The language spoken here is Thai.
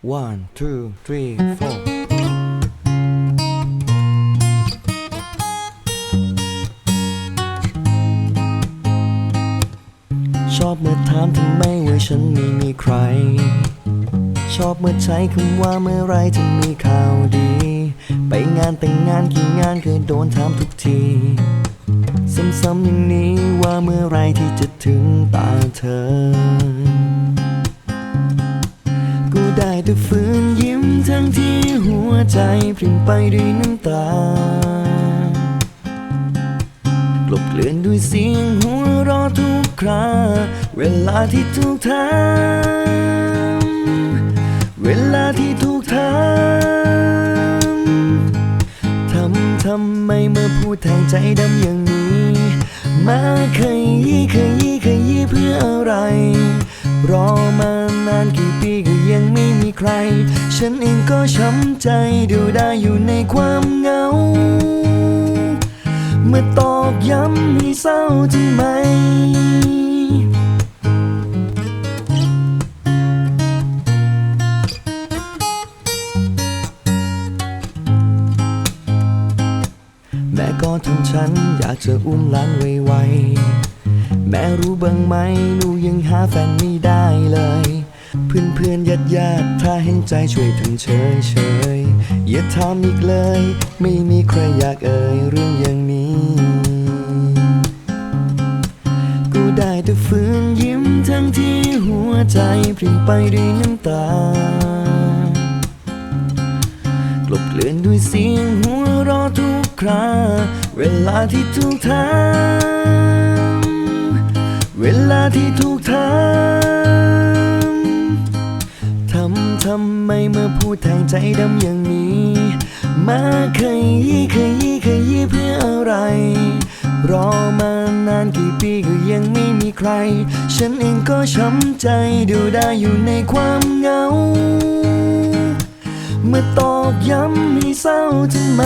One two three four ชอบเมื่อถามทำไมว่าฉันไม่มีใคร ชอบเมื่อใช้คำว่าเมื่อไรจะมีข่าวดี ไปงานแต่งงานกี่งานเคยโดนถามทุกทีซ้ำๆอย่างนี้ว่าเมื่อไรที่จะถึงตาเธอ แต่ฝืนยิ้มทั้งที่หัวใจพริมไปด้วยน้ำตากลบเกลื่อนด้วยเสียงหัวเรอทุกคราเวลาที่ถูกทำเวลาที่ถูกทำทำทำไมเมื่อพูดแทงใจดำอย่างนี้ มาเคยยี่เคยยี่เคยยี่เพื่ออะไร รอมาานกี่ปีก็ยังไม่มีใคร ฉันเองก็ช้ำใจดูได้อยู่ในความเหงา เมื่อตอกย้ำให้เศร้าทำไมแม่ก็ทำฉันอยากจะอุ้มหล้านไวๆแม่รู้บ้างไหมหนูยังหาแฟนไม่ได้เลย เพื่อนเพื่อนญาติญาติถ้าเห็นใจช่วยทำเฉยเฉยอย่าทำอีกเลย ไม่มีใครอยากเอ่ยเรื่องอย่างนี้ กูได้แต่ฝืนยิ้มทั้งที่หัวใจพริมไปด้วยน้ำตากลบเกลื่อนด้วยเสียงหัวเรอทุกคราเวลาที่ถูกทำเวลาที่ถูกทำท พูดทางใจดำอย่างนี้ มาเคยยี่เคยยี่เคยยี่เพื่ออะไร รอมานานกี่ปีก็ยังไม่มีใคร ฉันเองก็ช้ำใจดูได้อยู่ในความเหงา เมื่อตอกย้ำให้เศร้าทำไม